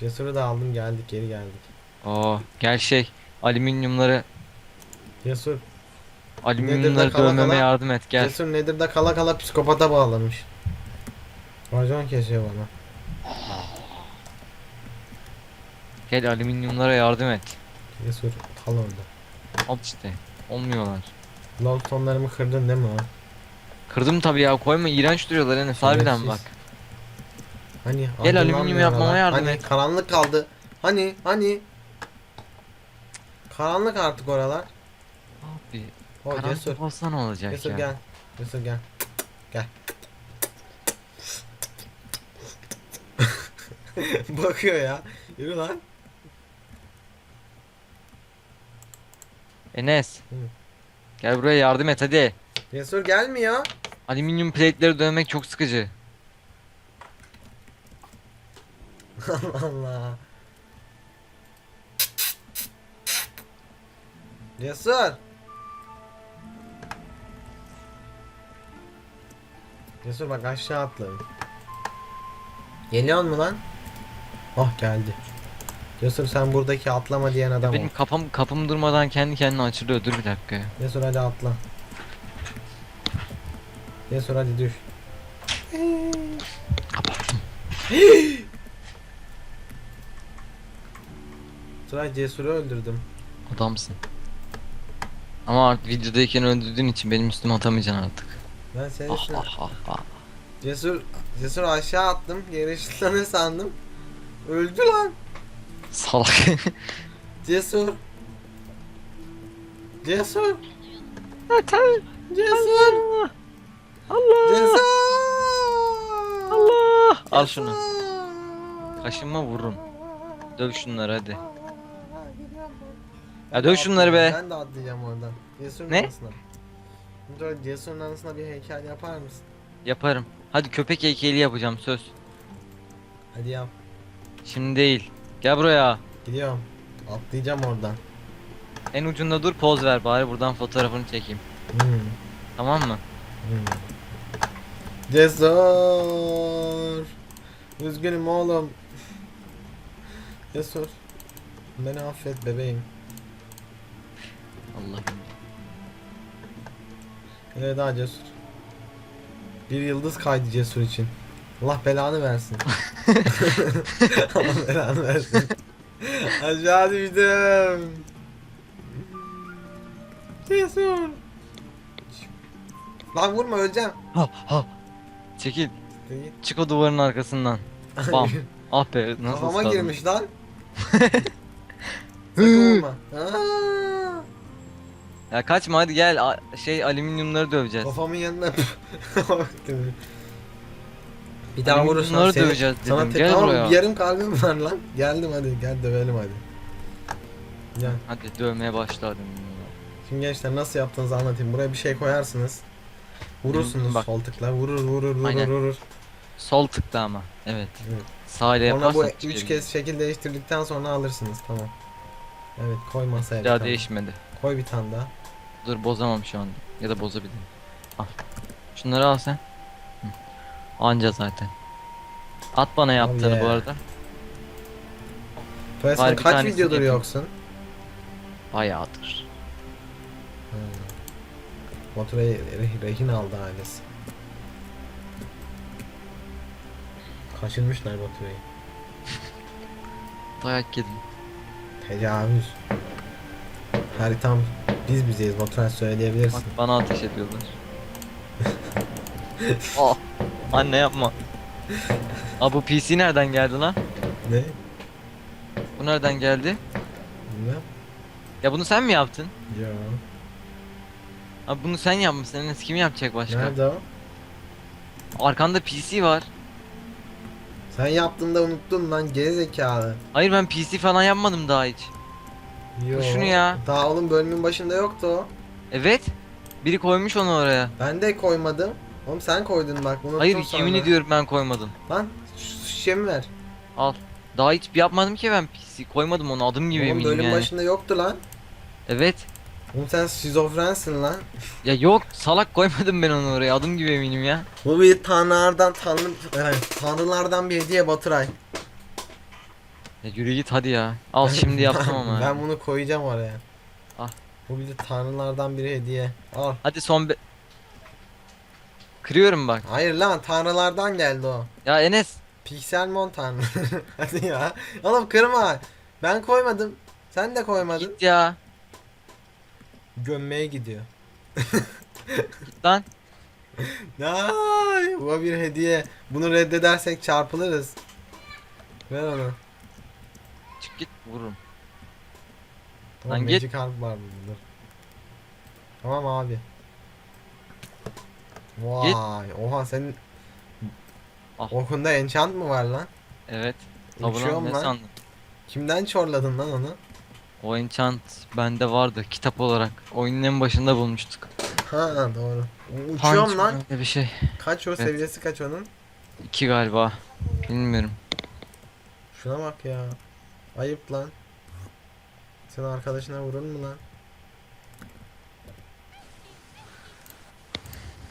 Cesur'u da aldım geldik geri geldik. Oo gel şey alüminyumları Cesur. alüminyumları kala dövmeme kala? yardım et gel. Cesur nedir de kala kala psikopata bağlamış. Racon kesiyor bana. Gel alüminyumlara yardım et. Cesur kal orada. Al işte. Olmuyorlar. Longtonlarımı kırdın değil mi o? Kırdım tabii ya koyma iğrenç duruyorlar Enes harbiden Şerefsiz. Hani Gel alüminyum yapmama yardım hani et. karanlık kaldı. Hani hani Karanlık artık oralar. Abi O Cesur. karanlık olsa ne olacak Cesur ya? gel. Cesur gel. Gel. Bakıyor ya. Yürü lan. Enes. Hı. Gel buraya yardım et hadi. Cesur gelmiyor. Alüminyum plate'leri dövmek çok sıkıcı. Allah Allah. Cesur. Cesur bak aşağı atladım. Geliyor mu lan? Oh geldi. Cesur sen buradaki atlama diyen adam ol. Benim kafam kapım durmadan kendi kendine açılıyor. Dur bir dakika. Cesur hadi atla. Cesur hadi düş. Sıra Cesur'u öldürdüm. Adamsın. Ama artık videodayken öldürdüğün için benim üstüme atamayacaksın artık. Ben senin Ah ah ah ah. Cesur, Cesur aşağı attım. Geri ışınlanır sandım. Öldü lan. Salak. Cesur. Cesur. Yeter. Cesur. Allah. Cesur. Allah. Al şunu. Kaşınma vururum. Döv şunları hadi. Ya döv şunları be. Ben de atlayacağım oradan. Cesur'un Ne? anısına. Dur, Cesur'un anısına bir heykel yapar mısın? Yaparım. Hadi köpek heykeli yapacağım söz. Hadi yap. Şimdi değil. Gel buraya. Gidiyorum. Atlayacağım oradan. En ucunda dur poz ver bari buradan fotoğrafını çekeyim. Hmm. Tamam mı? Hmm. Cesur. Üzgünüm oğlum. Cesur. Beni affet bebeğim. Allah'ım. Evet daha cesur. Bir yıldız kaydı cesur için. Allah belanı versin. Allah belanı versin. Aşağı düştüm. Cesur. Lan vurma öleceğim. Ha ha. Çekil. Çık o duvarın arkasından. Bam. Ah be nasıl Kafama girmiş lan. Sakın vurma. Aa, Ya kaçma hadi gel A- şey alüminyumları döveceğiz. Kafamın yanına Bir daha vurursan Alüminyumları seni döveceğiz sana dedim. te- Gel tamam, buraya. bir yarım kalbim var lan. Geldim hadi gel dövelim hadi. Gel. Hadi dövmeye başla alüminyumları. Şimdi gençler nasıl yaptığınızı anlatayım. Buraya bir şey koyarsınız. Vurursunuz Bak. sol tıkla. Vurur vurur vurur Aynen. vurur. Sol tıkla ama. Evet. Evet. Sağ ile Sonra yaparsan bu üç kez şekil değiştirdikten sonra alırsınız. Tamam. Evet koy masaya. Bir daha tane. değişmedi. Koy bir tane daha. Dur bozamam şu anda. Ya da bozabilirim. Al. Şunları al sen. Hı. Anca zaten. At bana yaptığını yeah. bu arada. Bir kaç tanesini videodur yapayım. yoksun? Bayağıdır. Baturay'ı re- rehin aldı ailesi. Kaçırmışlar Baturay'ı. Dayak yedim. Tecavüz. Haritam biz bizeyiz Baturay söyleyebilirsin. Bak bana ateş ediyorlar. oh. Anne yapma. Aa bu PC nereden geldi lan? Ne? Bu nereden geldi? Bilmem. Ya bunu sen mi yaptın? Yo. Abi bunu sen yapmışsın. Enes kim yapacak başka? Nerede o? Arkanda PC var. Sen yaptığında unuttun lan gerizekalı. Hayır ben PC falan yapmadım daha hiç. Yo. şunu ya. Daha oğlum bölümün başında yoktu o. Evet. Biri koymuş onu oraya. Ben de koymadım. Oğlum sen koydun bak unuttun Hayır sonra. yemin ediyorum ben koymadım. Lan şişemi ver. Al. Daha hiç yapmadım ki ben PC. Koymadım onu adım gibi Oğlum eminim bölüm yani. başında yoktu lan. Evet. Oğlum sen şizofrensin lan. Ya yok salak koymadım ben onu oraya adım gibi eminim ya. Bu bir tanrılardan tanrı evet, tanrılardan bir hediye Baturay. Ya yürü git hadi ya. Al şimdi yaptım ama. ben bunu koyacağım oraya. Al. Bu bir de tanrılardan bir hediye. Al. Hadi son bir... Kırıyorum bak. Hayır lan tanrılardan geldi o. Ya Enes. Pixelmon tanrı. Hadi ya. Oğlum kırma. Ben koymadım. Sen de koymadın. Git ya. Gömmeye gidiyor. Git lan. Ay, bu bir hediye. Bunu reddedersek çarpılırız. Ver onu. Çık git vururum. Tamam, Lan git. Magic Harp var burada. Tamam abi. Vay. Oha senin Ah. Okunda enchant mı var lan? Evet. Uçuyor Tabi mu ne lan? sandın? Kimden çorladın lan onu? O enchant bende vardı kitap olarak. Oyunun en başında bulmuştuk. Ha doğru. Uçuyorum Punch lan. Öyle bir şey. Kaç o Evet. seviyesi kaç onun? İki galiba. Bilmiyorum. Şuna bak ya. Ayıp lan. Sen arkadaşına vurur mu lan?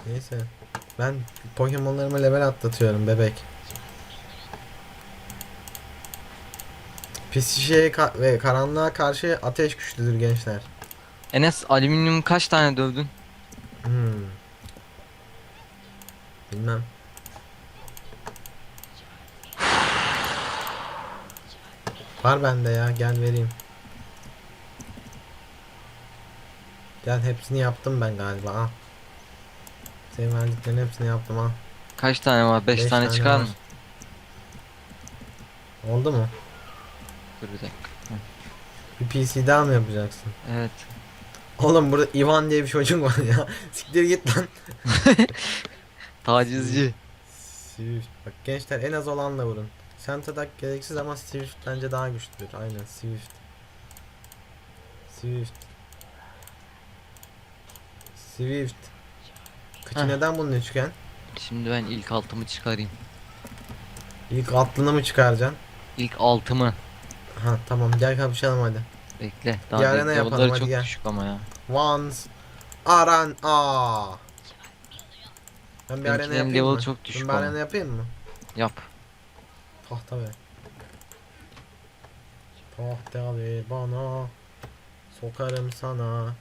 Neyse. Ben Pokemon'larıma level atlatıyorum bebek. Pis şişeye ka- ve karanlığa karşı ateş güçlüdür gençler. Enes alüminyum kaç tane dövdün? Hmm. Bilmem. Var bende ya gel vereyim. Gel hepsini yaptım ben galiba al. Senin verdiklerin hepsini yaptım al. Kaç tane var? 5 Beş tane, tane çıkar var. mı? Oldu mu? Dur bir dakika. Bir PC daha mı yapacaksın? Evet. Oğlum burada Ivan diye bir çocuk var ya. Siktir git lan. Tacizci. Swift. Bak gençler en az olanla vurun. Sentadak gereksiz ama Swift bence daha güçlüdür. Aynen Swift. Swift. Swift. Kıçı Heh. neden bunun üçgen? Şimdi ben ilk altımı çıkarayım. İlk atlını mı çıkaracaksın? İlk altımı. Ha tamam gel kapışalım hadi. Bekle. Daha Bir değil, arena yapalım, level'ları hadi çok gel. düşük ama ya. Once. Aran a. Ben bir arena Benimkilerin yapayım level mı? çok Ben düşük bir ama. arena yapayım mı? Yap. Tahta ver. Tahta ver bana. Sokarım sana.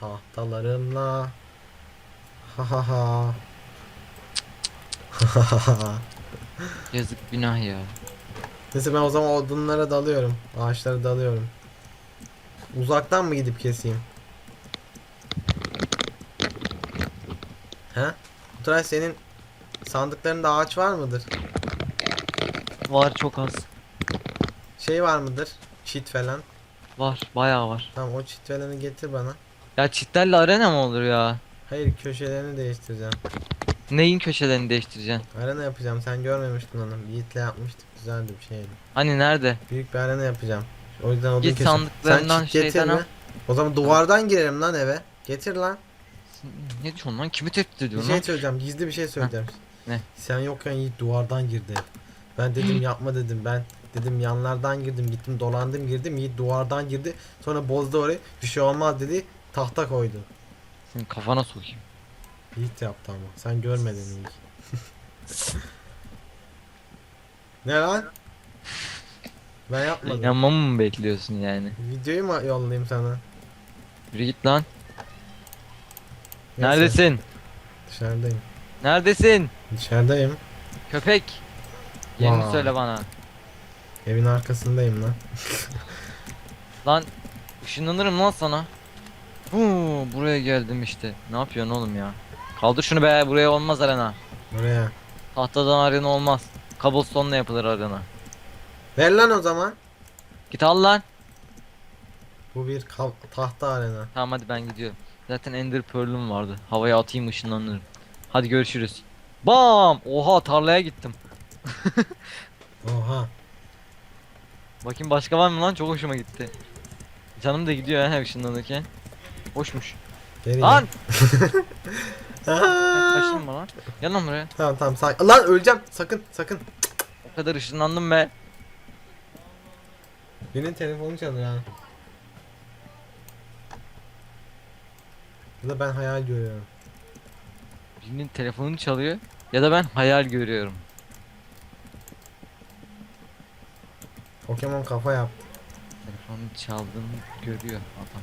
Tahtalarımla. Ha ha ha. Ha ha ha. Yazık günah ya. Neyse ben o zaman odunlara dalıyorum. Ağaçlara dalıyorum. Uzaktan mı gidip keseyim? He? Turay senin sandıklarında ağaç var mıdır? Var çok az. Şey var mıdır? Cheat falan. Var. Bayağı var. Tamam o cheat falanı getir bana. Ya çitlerle arena mı olur ya? Hayır köşelerini değiştireceğim. Neyin köşelerini değiştireceksin? Arena yapacağım. Sen görmemiştin onu. Yiğit'le yapmıştık. Güzeldi bir şeydi. Hani nerede? Büyük bir arena yapacağım. O yüzden odun Git kesiyorum. sandıklarından Sen getir şeyden mi? O zaman duvardan girerim lan eve. Getir lan. Ne diyorsun lan? Kimi tehdit Bir ediyorsun şey lan? söyleyeceğim. Gizli bir şey söyleyeceğim. Ne? Sen yokken Yiğit duvardan girdi. Ben dedim yapma dedim. Ben dedim yanlardan girdim. Gittim dolandım girdim. Yiğit duvardan girdi. Sonra bozdu orayı. Bir şey olmaz dedi. Tahta koydu. Senin kafana sokayım. Yiğit yaptı ama. Sen görmedin iyi. ne lan? Ben yapmadım. İnanmamı mı bekliyorsun yani? Videoyu mu yollayayım sana? Yürü git lan. Neyse, Neredesin? Dışarıdayım. Neredesin? Dışarıdayım. Köpek. Yerini Vay. söyle bana. Evin arkasındayım lan. Lan ışınlanırım lan sana. Huu, buraya geldim işte. Ne yapıyorsun oğlum ya? Kaldır şunu be buraya olmaz arena. Buraya. Tahtadan arena olmaz. Cobblestone'la yapılır arena. Ver lan o zaman. Git al lan. Bu bir kav- tahta arena. Tamam hadi ben gidiyorum. Zaten Ender Pearl'üm vardı. Havaya atayım ışınlanırım. Hadi görüşürüz. Bam! Oha tarlaya gittim. Oha. Bakayım başka var mı lan? Çok hoşuma gitti. Canım da gidiyor ha ışınlanırken. Hoşmuş. Geri Lan! gel. Aa! Kaçtın mı lan? Gel lan buraya. Tamam tamam sakin. Lan öleceğim. Sakın sakın. Kadar ışınlandım be. Birinin telefonu çalıyor ha. Ya da ben hayal görüyorum. Birinin telefonunu çalıyor. Ya da ben hayal görüyorum. Pokemon kafa yaptı. Telefonun çaldığını görüyor adam.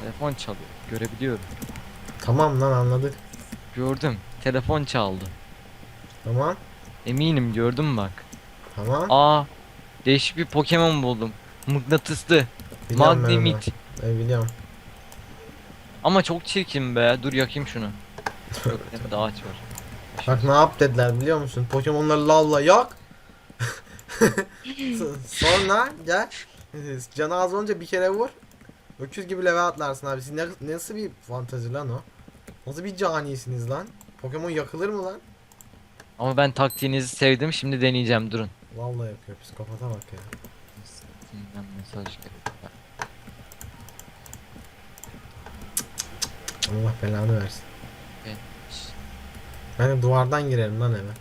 Telefon çalıyor. Görebiliyorum. Tamam lan anladık. Gördüm. Telefon çaldı. Tamam. Eminim gördüm bak. Tamam. Aa değişik bir Pokemon buldum. Mıknatıslı. Biliyorum ben onu. Magnemit. Ben biliyorum. Ama çok çirkin be. Dur yakayım şunu. Yok de ağaç var. Bak ne yap dediler biliyor musun? Pokemon'ları lavla yak. Sonra gel. Canı az olunca bir kere vur. Öküz gibi level atlarsın abi. Siz ne, nasıl bir fantezi lan o? Nasıl bir canisiniz lan? Pokemon yakılır mı lan? Ama ben taktiğinizi sevdim. Şimdi deneyeceğim. Durun. Vallahi yakıyor. Psikopata bak ya. Steam'den mesaj geldi. Allah belanı versin. Evet. Ben de duvardan girerim lan eve.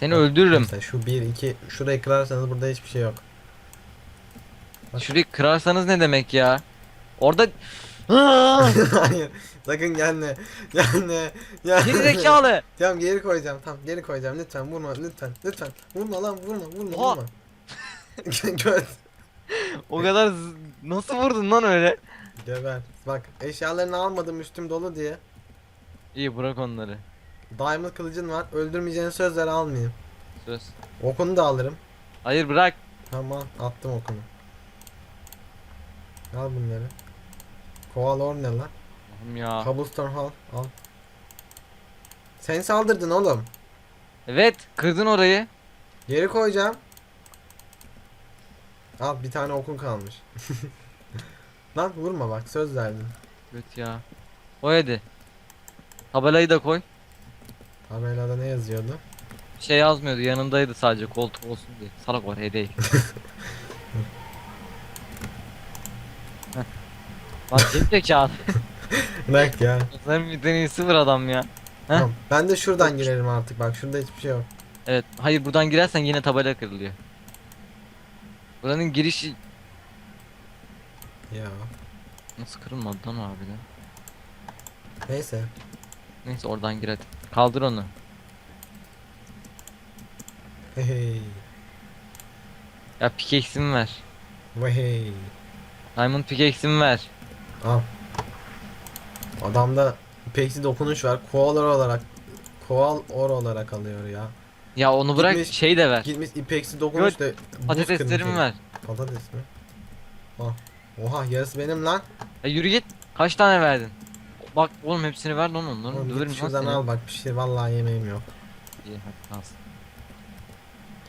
Seni öldürürüm. Mesela şu 1 2 şurayı kırarsanız burada hiçbir şey yok. Bak. Şurayı kırarsanız ne demek ya? Orada Hayır. Sakın gelme. Gelme. Gelme. geri zekalı. Tamam geri koyacağım. Tamam geri koyacağım. Lütfen vurma lütfen. Lütfen. Vurma lan vurma vurma Oha. vurma. O kadar nasıl vurdun lan öyle? Geber. Bak eşyalarını almadım üstüm dolu diye. İyi bırak onları. Diamond kılıcın var. Öldürmeyeceğin sözler almayayım. Söz. Okunu da alırım. Hayır bırak. Tamam attım okunu. Al bunları. Kovalor ne lan? Allah'ım ya. Cobblestone Hall al. Sen saldırdın oğlum. Evet kırdın orayı. Geri koyacağım. Al bir tane okun kalmış. Lan vurma bak söz verdim. Evet ya. O hadi. Tabelayı da koy. Tabelada ne yazıyordu? Bir şey yazmıyordu yanındaydı sadece koltuk olsun diye. Salak var he değil. Bak gerizekalı. Bırak ya. Sen bir deneyi sıfır adam ya. Tamam. Ben de şuradan girerim artık bak şurada hiçbir şey yok. Evet hayır buradan girersen yine tabela kırılıyor. Buranın girişi Ya. nasıl kırılmadı lan harbiden. Neyse. Neyse oradan gir hadi. Kaldır onu. Hey. Ya pickaxe'imi ver. Vay hey. Diamond pickaxe'imi ver. Al. Adamda ipeksi dokunuş var. Koalar olarak Koal or olarak alıyor ya. Ya onu bırak Gitmiş- şey de ver. Gitmiş ipeksi dokunuş da buz Patateslerimi kırmış. ver. Patates mi? Al. Oha yarısı benim lan. Ya yürü git. Kaç tane verdin? Bak oğlum hepsini ver lan onları. Oğlum Döverim git lan şuradan seni. al bak pişir vallahi yemeğim yok. İyi hadi.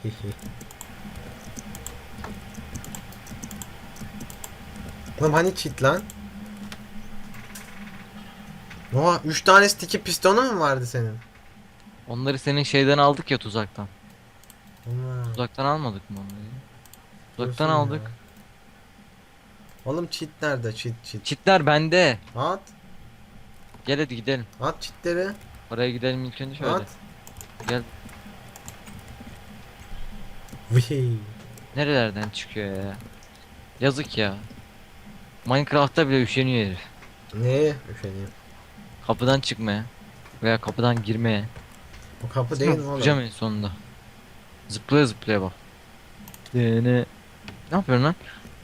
Hihi. Oğlum hani cheat lan? Oha 3 tane sticky pistonu mu vardı senin? Onları senin şeyden aldık ya tuzaktan. Ulan, Tuzaktan almadık mı onları? Tuzaktan diyorsun aldık. ya. Oğlum cheat nerede cheat cheat? Çitler bende. At. Gel hadi gidelim. At cheatleri. Oraya gidelim ilk önce şöyle. At. Gel. Vıhey. Nerelerden çıkıyor ya? Yazık ya. Minecraft'ta bile üşeniyor herif. Neye üşeneyim? Kapıdan çıkmaya. Veya kapıdan girmeye. O kapı değil mi oğlum? en sonunda. Zıplaya zıplaya bak. Dene. Ne yapıyorsun lan?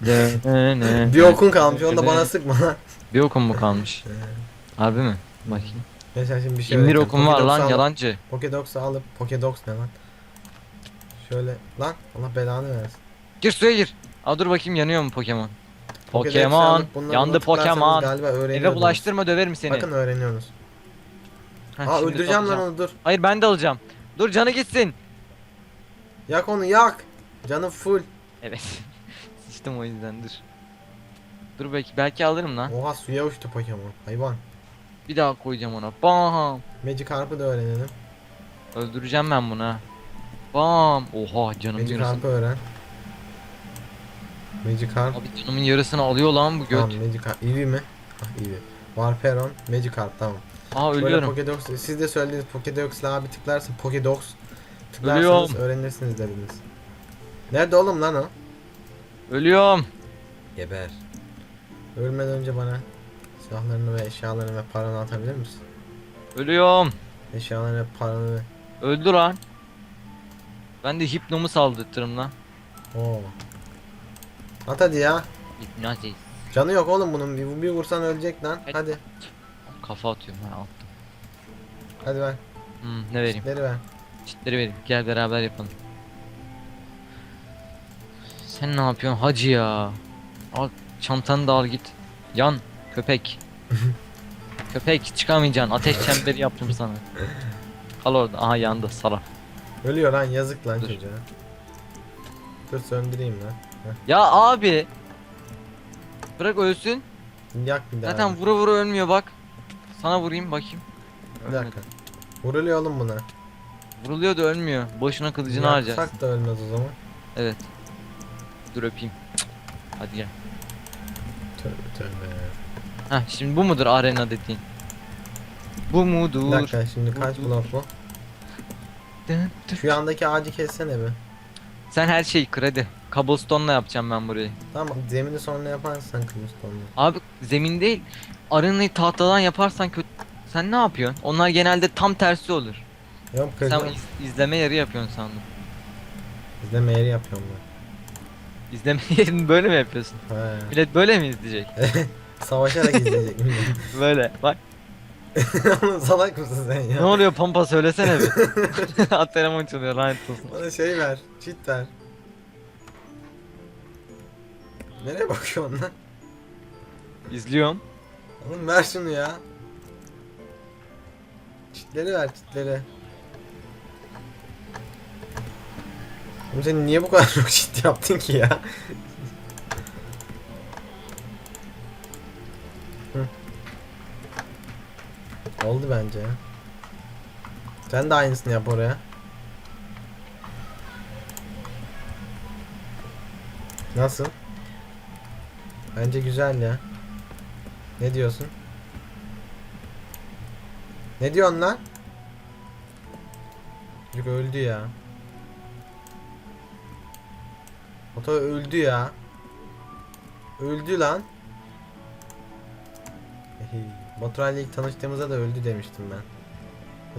Dene. Bir okun kalmış onu da bana sıkma lan. Bir okum mu kalmış? Harbi mi? Bakayım. Mesela şimdi bir şey 21 öğreteceğim. okum var lan alıp- yalancı. Pokédox'u alıp Pokédox ne lan? Şöyle lan Allah belanı versin. Gir suya gir. Aa dur bakayım yanıyor mu Pokemon? Pokemon. Yandı Pokemon. Eve bulaştırma döverim seni. Bakın öğreniyorsunuz. Heh, Aa öldüreceğim lan onu dur. Hayır ben de alacağım. Dur canı gitsin. Yak onu yak. Canı full. Evet. Sıçtım o yüzden dur. Dur belki belki alırım lan. Oha suya uçtu Pokemon. Hayvan. Bir daha koyacağım ona. Bam. Magikarp'ı da öğrenelim. Öldüreceğim ben bunu. Bam. Oha yarısını. Magikarp'ı öğren. Magikarp. Abi canımın yarısını alıyor lan bu göt. Tamam Magikarp. Eevee mi? Ah Eevee. Warperon. Magikarp tamam. Aa Böyle ölüyorum. Pokédox. Siz de söylediğiniz Pokédox'la abi tıklarsın. Pokédox. Tıklarsanız Ölüyorum. öğrenirsiniz dediniz. Nerede oğlum lan o? Ölüyorum. Geber. Ölmeden önce bana silahlarını ve eşyalarını ve paranı atabilir misin? Ölüyorum. Eşyalarını ve paranı ve... Öldü lan. Ben de hipnomu saldırtırım lan. Oo. At hadi ya. İpnaziz. Canı yok oğlum bunun. Bir, bir vursan ölecek lan. Evet. Hadi. Kafa atıyorum ha attım. Hadi ver. Hmm, ne vereyim? Çitleri ver. Çitleri vereyim. Gel beraber yapalım. Sen ne yapıyorsun hacı ya? Al çantanı da al git. Yan köpek. köpek çıkamayacaksın. Ateş çemberi yaptım sana. Kal orada. Aha yandı salak. Ölüyor lan yazık lan Dur. çocuğa. Dur söndüreyim lan. Ya abi. Bırak ölsün. Yak bir daha. Zaten vura vura ölmüyor bak. Sana vurayım bakayım. Bir dakika. Vuruluyor oğlum buna. Vuruluyor da ölmüyor. Boşuna kılıcını harcarsın. Yaksak da ölmez o zaman. Evet. Dur öpeyim. Cık. Hadi gel. Tövbe tövbe. Heh şimdi bu mudur arena dediğin? Bu Bir mudur? dakika şimdi kaç blok bu? Şu yandaki ağacı kessene be. Sen her şeyi kır hadi. Cobblestone'la yapacağım ben burayı. Tamam zemini sonra yaparsan kılıçtonla. Abi zemin değil. Arenayı tahtadan yaparsan kötü. Sen ne yapıyorsun? Onlar genelde tam tersi olur. Yok Sen kırdım. iz- izleme yeri yapıyorsun sandım. Bizde meyri yapıyorum İzleme yerini böyle mi yapıyorsun? ben. He. Millet böyle mi izleyecek? Savaşarak izleyecek millet. Böyle. Bak. Oğlum salak mısın sen ya? Ne oluyor Pampa söylesene bir. At telefon çalıyor lanet olsun. Bana şey ver. Çit ver. Nereye bakıyorsun lan? İzliyorum. Oğlum ver şunu ya. Çitleri ver çitleri. Oğlum sen niye bu kadar çok çit yaptın ki ya? Oldu bence. Sen de aynısını yap oraya. Nasıl? Bence güzel ya. Ne diyorsun? Ne diyorsun lan? Çocuk öldü ya. Oto öldü ya. Öldü lan. Ehe, Baturay'la ilk tanıştığımızda da öldü demiştim ben.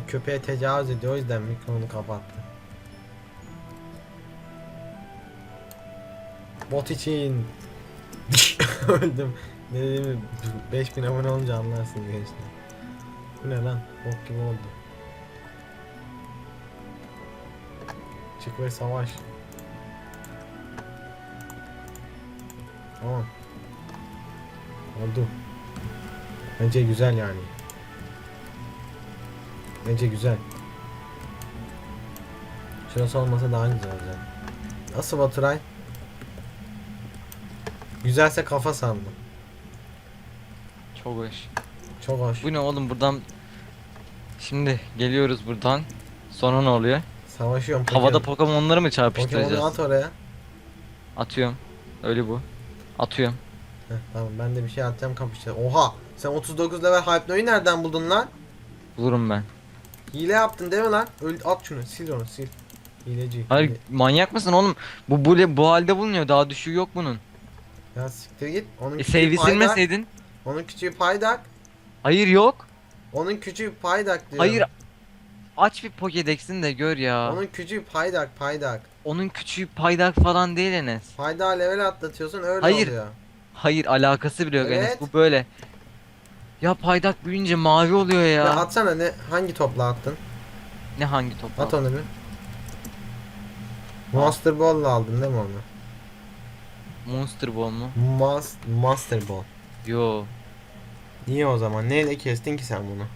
O köpeğe tecavüz ediyor o yüzden mikrofonu kapattı. Bot için. Öldüm. Ne dediğimi 5000 abone olunca anlarsın gençler. Bu ne lan? Bok gibi oldu. Çık ve savaş. Tamam. Oldu. Bence güzel yani. Bence güzel. Şurası olmasa daha güzel olacak. Nasıl Baturay? Güzelse kafa sandım. Çok hoş. Çok hoş. Bu ne oğlum buradan Şimdi geliyoruz buradan. Sonra ne oluyor? Savaşıyorum. Havada Pokemon- Pokemon'ları mı Pokemon'u çarpıştıracağız? at oraya. Atıyorum. Öyle bu. Atıyorum. Heh, tamam ben de bir şey atacağım kapışacağız. Oha! Sen 39 level Hypno'yu nereden buldun lan? Bulurum ben. Hile yaptın değil mi lan? Öl at şunu sil onu sil. Hileci. Hayır hile. manyak mısın oğlum? Bu bu, bu halde bulunuyor. Daha düşüğü yok bunun. Ya siktir git. Onun E save'i paydak. silmeseydin. Onun küçüğü paydak. Hayır yok. Onun küçüğü paydak diyor. Hayır. Aç bir Pokédex'ini de gör ya. Onun, Onun küçüğü paydak paydak. küçüğü paydak falan değil Enes. Paydağı level atlatıyorsun öyle Hayır. oluyor. Hayır alakası bile yok Evet. Enes. Bu böyle. Ya paydak büyüyünce mavi oluyor ya. Ya. atsana ne hangi topla attın? Ne hangi top? At onu bir. Monster Ball'la aldın değil mi onu? Monster Ball mu? Mas Master Ball. Yo. Niye o zaman? Neyle kestin ki sen bunu?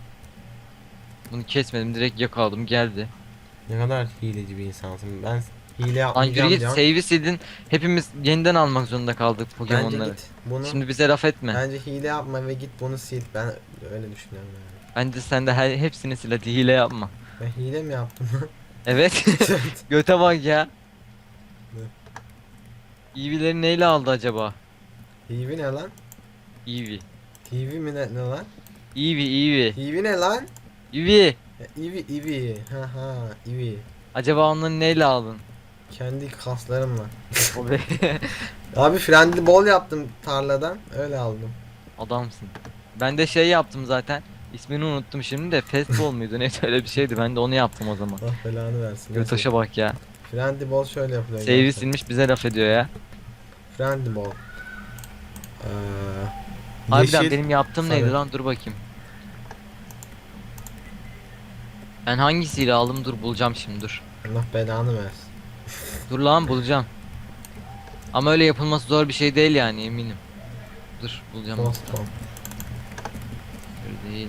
Bunu kesmedim direkt yakaladım geldi. Ne kadar hileci bir insansın. Ben hile Lan yürü yapmayacağım git diyorum. save'i sildin. Hepimiz yeniden almak zorunda kaldık Bence Pokemon'ları. git bunu. Şimdi bize laf etme. Bence hile yapma ve git bunu sil. Ben öyle düşünüyorum yani. Bence sen de her, hepsini sil hadi hile yapma. Ben hile mi yaptım? Evet. Göte bak ya. Ne? Eevee'leri neyle aldı acaba? TV ne lan? Eevee. TV mi ne, ne lan? Eevee, Eevee. TV ne lan? Eevee. Ya, Eevee, Eevee. Ha ha, Eevee. Acaba onları neyle aldın? Kendi kaslarımla. O be. Abi friendly ball yaptım tarladan. Öyle aldım. Adamsın. Ben de şey yaptım zaten. İsmini unuttum şimdi de fastball muydu neyse öyle bir şeydi. Ben de onu yaptım o zaman. Allah belanı versin. Götoş'a bak ya. Friendly ball şöyle yapılıyor. Save'i silmiş bize laf ediyor ya. Friendly ball. Ee, Harbiden yeşil- benim yaptığım sarı. neydi lan dur bakayım. Ben hangisiyle aldım dur bulacağım şimdi dur. Allah belanı versin. Dur lan bulacağım. Ama öyle yapılması zor bir şey değil yani eminim. Dur bulacağım. Boston. Öyle değil.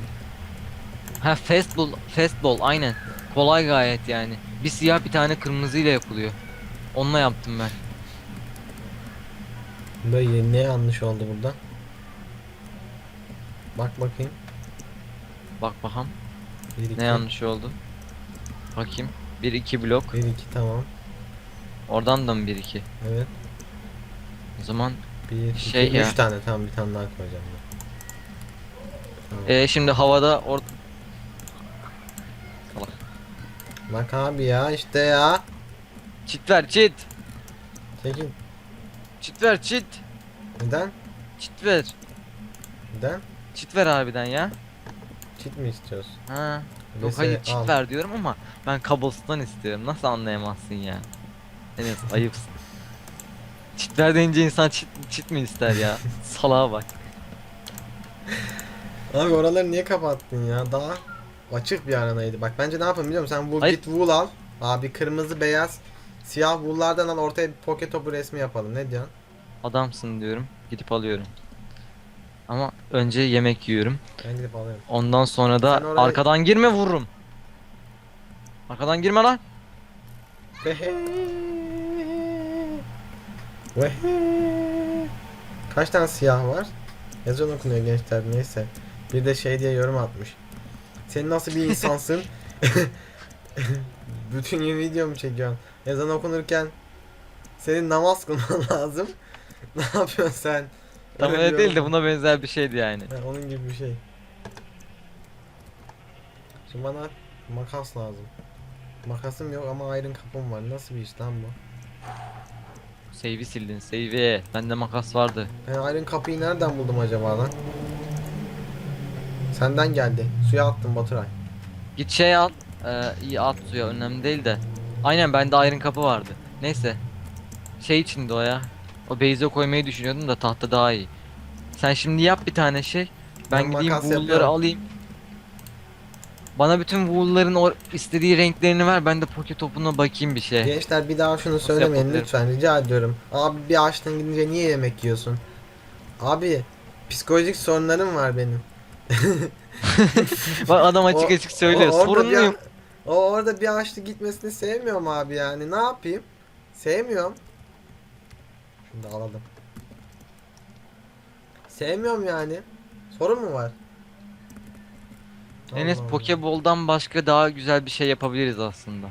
Ha fastball, fastball aynen. Kolay gayet yani. Bir siyah bir tane kırmızıyla yapılıyor. Onunla yaptım ben. Böyle ne yanlış oldu burada? Bak bakayım. Bak bakalım. 1 2 Ne yanlış oldu? Bakayım. 1 2 blok. 1 2 tamam. Oradan da mı 1 2? Evet. O zaman 1 Şey 2 ya. 3 tane tamam bir tane daha koyacağım ben. Tamam. e, şimdi havada or Bak abi ya işte ya. çit ver çit. Çekil. Çit ver çit. Neden? Çit ver. Neden? Çit ver harbiden ya. Çit mi istiyorsun? Ha. Yok hayır çit al. ver diyorum ama ben cobblestone istiyorum. Nasıl anlayamazsın ya? Enes ayıpsın. Çit ver deyince insan çit, çit mi ister ya? Salağa bak. Abi oraları niye kapattın ya? Daha açık bir aranaydı. Bak bence ne yapalım biliyor musun? Sen wool Hayır. git wool al. Abi kırmızı beyaz siyah wool'lardan al ortaya bir poket topu resmi yapalım. Ne diyorsun? Adamsın diyorum. Gidip alıyorum. Ama önce yemek yiyorum. Ben gidip alıyorum. Ondan sonra da Sen oraya- arkadan girme vururum. Arkadan girme lan. Vehe. Kaç tane siyah var? Yazan okunuyor gençler neyse. Bir de şey diye yorum atmış. Sen nasıl bir insansın? Bütün gün video mu çekiyorsun? Ezan okunurken senin namaz kılman lazım. ne yapıyorsun sen? Tam öyle değil de buna benzer bir şeydi yani. Ha, onun gibi bir şey. Şimdi bana makas lazım. Makasım yok ama ayrın kapım var. Nasıl bir iş lan bu? Save'i sildin save'i. Bende makas vardı. Ben ayrın kapıyı nereden buldum acaba lan? Senden geldi. Suya attım Baturay. Git şey al. Ee, iyi at suya önemli değil de. Aynen bende iron kapı vardı. Neyse. Şey içinde o ya. O base'e koymayı düşünüyordum da tahta daha iyi. Sen şimdi yap bir tane şey. Ben, Ben gideyim yapıyorum. alayım. Bana bütün wool'ların o istediği renklerini ver. Ben de poke topuna bakayım bir şey. Gençler bir daha şunu söylemeyin yapabilirim? lütfen rica ediyorum. Abi bir açtın gidince niye yemek yiyorsun? Abi psikolojik sorunlarım var benim. Bak adam açık O- açık söylüyor. Orada Sorunluyum. Bir, o orada bir açtı gitmesini sevmiyorum abi yani. Ne yapayım? Sevmiyorum. Şunu da alalım. Sevmiyorum yani. Sorun mu var? Enes. Pokeball'dan başka daha güzel bir şey yapabiliriz aslında.